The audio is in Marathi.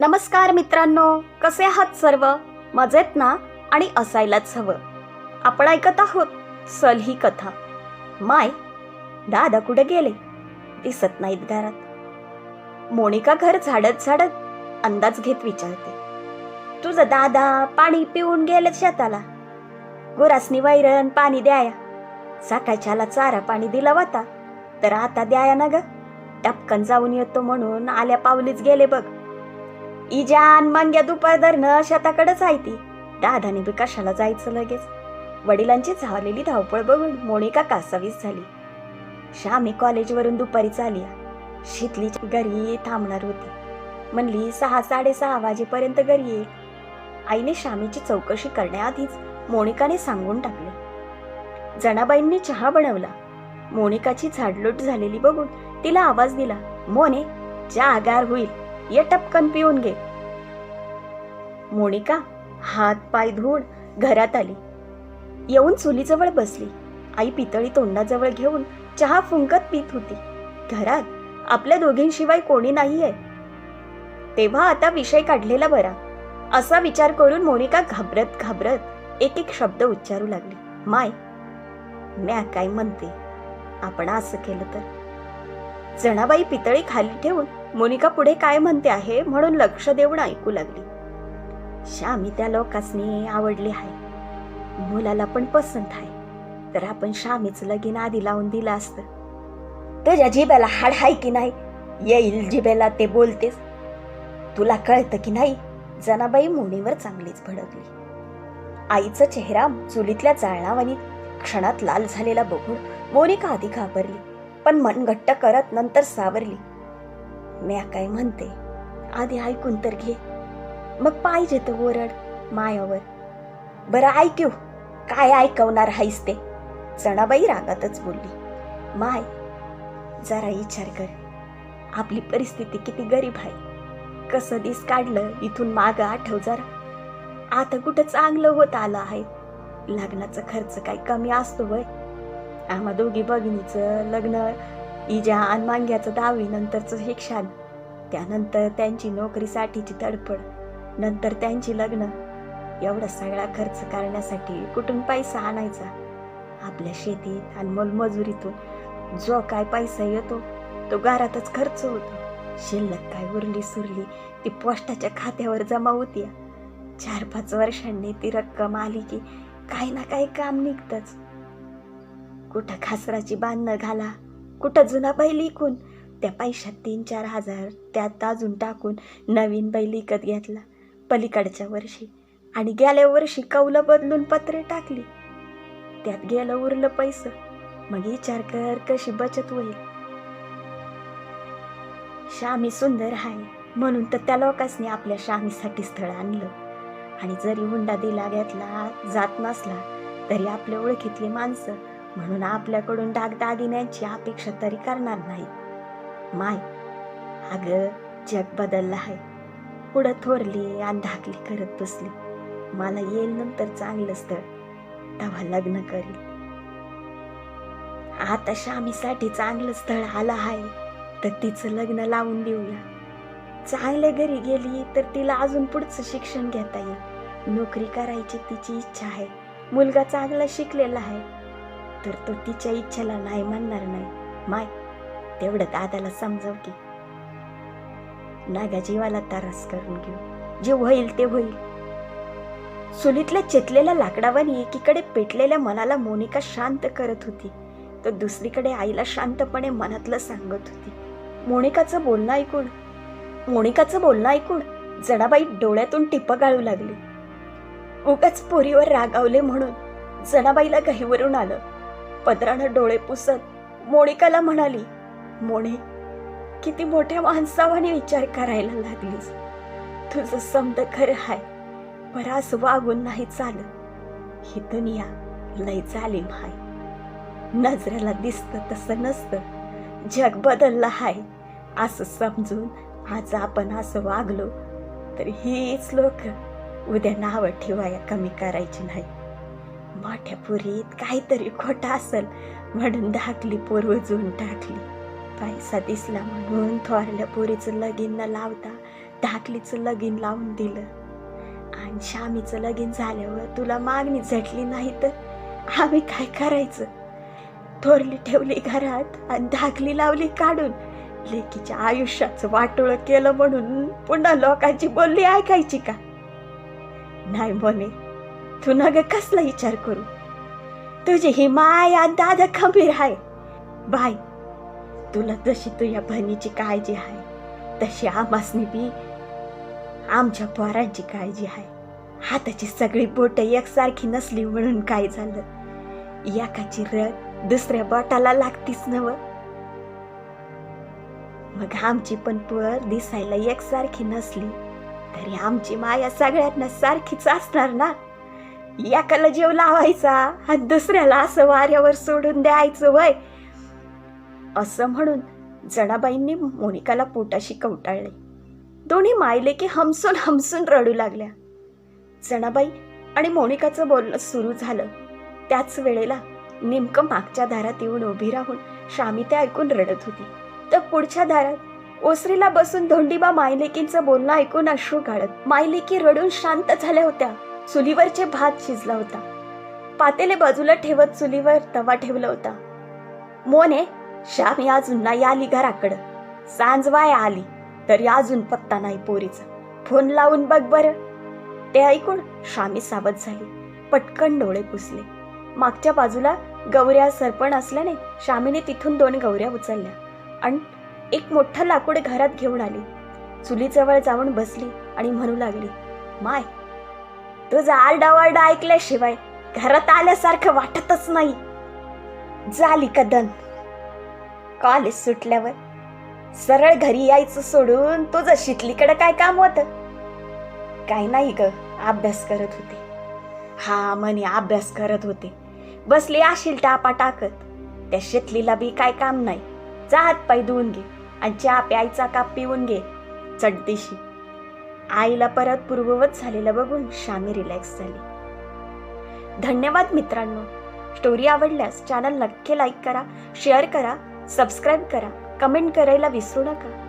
नमस्कार मित्रांनो कसे आहात सर्व? मजेत ना? आणि असायलाच हवं. आपण ऐकत आहोत सल ही कथा. माय दादा कुठे गेले? दिसत नाहीत घरात. मोनिका घर झाडत झाडत अंदाज घेत विचारते. तुझं दादा पाणी पिऊन गेले शेताला. गुरासनी वैरण पाणी द्याया. सकाळच्याला चारा पाणी दिला होता. तर आता द्याया ना ग? टपकन जाऊन येतो म्हणून आल्या पावलीच गेले बघ. इजान मांग्या दुपार धरणं शेताकडेच आहे ती. दादाने बी कशाला जायचं लगेच? वडिलांची झालेली धावपळ बघून मोनिका कासावीस झाली. श्यामी कॉलेजवरून दुपारी चालली शीतली घरी थांबणार होती. म्हणली सहा साडेसहा वाजेपर्यंत घरी येईल आईने श्यामीची चौकशी करण्याआधीच मोनिकाने सांगून टाकले. जणाबाईंनी चहा बनवला. मोनिकाची झाडलोट झालेली बघून तिला आवाज दिला मोने चहा गार होईल. ये टपकन पिऊन घे. मोनिका हात पाय धुवून घरात आली. येऊन चुलीजवळ बसली. आई पितळी तोंडाजवळ घेऊन चहा फुंकत पित होती. घरात आपल्या दोघींशिवाय कोणी नाहीये. तेव्हा आता विषय काढलेला बरा. असा विचार करून मोनिका घाबरत घाबरत एक एक शब्द उच्चारू लागली. माय म्या काय म्हणते? आपण असं केलं तर? जणाबाई पितळी खाली ठेवून मोनिका पुढे काय म्हणते आहे म्हणून लक्ष देऊन ऐकू लागली. श्यामी त्या लोकांनी आवडली आहे. मुलाला पण पसंत आहे. तर आपण श्यामीचं लगीन आधी लावून दिलं असतं. तुझ्या जिब्याला हाड हाय की नाही? येईल जिब्याला ते बोलतेस तुला कळतं की नाही? जनाबाई मोनीवर चांगलीच भडकली. आईचा चेहरा चुलीतल्या जाळणावानी क्षणात लाल झालेला बघून मोनिका आधी घाबरली. पण मन घट्ट करत नंतर सावरली. म्या काय म्हणते. आधी ऐकून तर घे. मग पाहिजे तर ओरड मायावर. बरं ऐकू. काय ऐकवणार हायस ते? चणाबाई रागातच बोलली. माय जरा विचार कर. आपली परिस्थिती किती गरीब आहे कसं दिस काढलं इथून माग आठव जरा. आता कुठं चांगलं होत आलं आहे? लग्नाचा खर्च काही कमी असतो वय? आम्हा दोघी भगिनीचं लग्न इजा आणि मांग्याचं दहावी नंतरचं शिक्षण त्यानंतर त्यांची नोकरीसाठीची तडफड नंतर त्यांची लग्न. एवढा सगळा खर्च करण्यासाठी कुठून पैसा आणायचा? आपल्या शेतीत आणि मोलमजुरीतून जो काय पैसा येतो तो घरातच खर्च होतो. शिल्लक काय उरली सुरली ती पोस्टाच्या खात्यावर जमा होती चार पाच वर्षांनी ती रक्कम आली की काही ना काही काम निघतच. कुठं खासराची बांधणं घाला कुठं जुना बैल इकून त्या पैशात तीन चार हजार त्यात अजून टाकून नवीन बैल विकत घेतला. पलीकडच्या वर्षी आणि गेल्या वर्षी कौलं बदलून पत्रे टाकली. त्यात गेलं उरलं पैसं. मग विचार कर कशी बचत होईल. श्यामी सुंदर आहे म्हणून तर त्या लोकांनी आपल्या श्यामीसाठी स्थळ आणलं. आणि जरी हुंडा दिला घेतला जात नसला तरी आपल्या ओळखीतली माणसं म्हणून आपल्याकडून दागदागिन्यांची अपेक्षा तरी करणार नाही. माय अगं जग बदललं आहे. पुढं थोरली आणि धाकली करत बसली. मला येईल नंतर चांगलं स्थळ. तेव्हा लग्न करील आता श्यामीसाठी चांगलं स्थळ आलं आहे तर तिचं लग्न लावून देऊया. चांगल्या घरी गेली तर तिला अजून पुढचं शिक्षण घेता येईल. नोकरी करायची तिची इच्छा आहे. मुलगा चांगला शिकलेला आहे. तर तो तिच्या इच्छेला नाही म्हणणार नाही. माय तेवढं दादाला समजाव की. नागा जीवाला तारास करून घेऊ. जे होईल ते होईल. सुलीतल्या चेतलेल्या लाकडावानी एकीकडे पेटलेल्या मनाला मोनिका शांत करत होती. तर दुसरीकडे आईला शांतपणे मनातलं सांगत होती. मोनिकाचं बोलणं ऐकून मोनिकाचं बोलणं ऐकून जणाबाई डोळ्यातून टिपं गाळू लागली. उगाच पोरीवर रागावले म्हणून जणाबाईला घाईवरून आलं. पदरानं डोळे पुसत मोनिकाला म्हणाली मोने किती मोठ्या माणसावाने विचार करायला लागलीस. तुझं समद खरं हाय बराच असं वागून नाही चालत. ही दुनिया लय जालीम हाय. नजरेला दिसतं तसं नसतं. जग बदललं हाय. असं समजून आज आपण असं वागलो तर हीच लोक उद्या नावं ठेवाया कमी करायची नाही मोठ्या पुरीत काहीतरी खोटं असेल म्हणून धाकली पोर वजून टाकली. पैसा दिसला म्हणून थोरल्या पोरीचं लगीन न लावता धाकलीचं लगीन लावून दिलं. आणि शामीचं लगीन झाल्यावर तुला मागणी झटली नाही तर आम्ही काय करायचं? थोरली ठेवली घरात आणि धाकली लावली काढून. लेकीच्या आयुष्याचं वाटोळं केलं म्हणून पुन्हा लोकांची बोलली ऐकायची का? नाही म्हणे तू न ग कसला विचार करू? तुझी ही माया दादा खंबीर आहे. बाय तुला जशी तुझ्या बहिणीची काळजी आहे तशी आमासनी बी आमच्या पोरांची काळजी आहे. हाताची सगळी बोट एकसारखी नसली म्हणून काय झालं? एकाची रग दुसऱ्या बोटाला लागतीच नव? मग आमची पण पोर दिसायला एकसारखी नसली तरी आमची माया सगळ्यांना सारखीच असणार ना? एकाला जीव लावायचा आणि दुसऱ्याला असं वाऱ्यावर सोडून द्यायचं वय. असं म्हणून जणाबाईंनी मोनिकाला पोटाशी कवटाळले. दोन्ही मायले की हमसून हमसून रडू लागल्या. जणाबाई आणि मोनिकाचं बोलणं सुरू झालं. त्याच वेळेला नेमकं मागच्या दारात येऊन उभी राहून शामी ते ऐकून रडत होती. तर पुढच्या दारात ओसरीला बसून धोंडीबा मायलेकींचं बोलणं ऐकून अश्रू काढत मायलेकी रडून शांत झाल्या होत्या. चुलीवरचे भात शिजला होता. पातेले बाजूला ठेवत चुलीवर तवा ठेवला होता. मोने श्यामी अजून नाही आली घराकडं. सांज वाय आली तरी अजून पत्ता नाही पोरीचा. फोन लावून बघ बर. ते ऐकून श्यामी सावध झाली. पटकन डोळे पुसले. मागच्या बाजूला गौऱ्या सरपण असल्याने श्यामीने तिथून दोन गौऱ्या उचलल्या आणि एक मोठं लाकूड घरात घेऊन आली. चुलीजवळ जाऊन बसली आणि म्हणू लागली माय तुझा आरडावारडा ऐकल्याशिवाय घरात आल्यासारखं वाटतच नाही. झाली कदन कॉलेज सुटल्यावर सरळ घरी यायचं सोडून तुझं शितलीकडे काय काम होत? काय नाही ग अभ्यास करत होते. हा म्हणे अभ्यास करत होते. बसली आशील टापा टाकत त्या शितलीला बी काय काम नाही. जात हात पाय धुवून घे आणि चहा प्यायचा का पिऊन घे. चढदेशी आईला परत पूर्ववत झालेलं बघून शामी रिलॅक्स झाली. धन्यवाद मित्रांनो. स्टोरी आवडल्यास चॅनल नक्की लाईक करा शेअर करा सबस्क्राईब करा कमेंट करायला विसरू नका.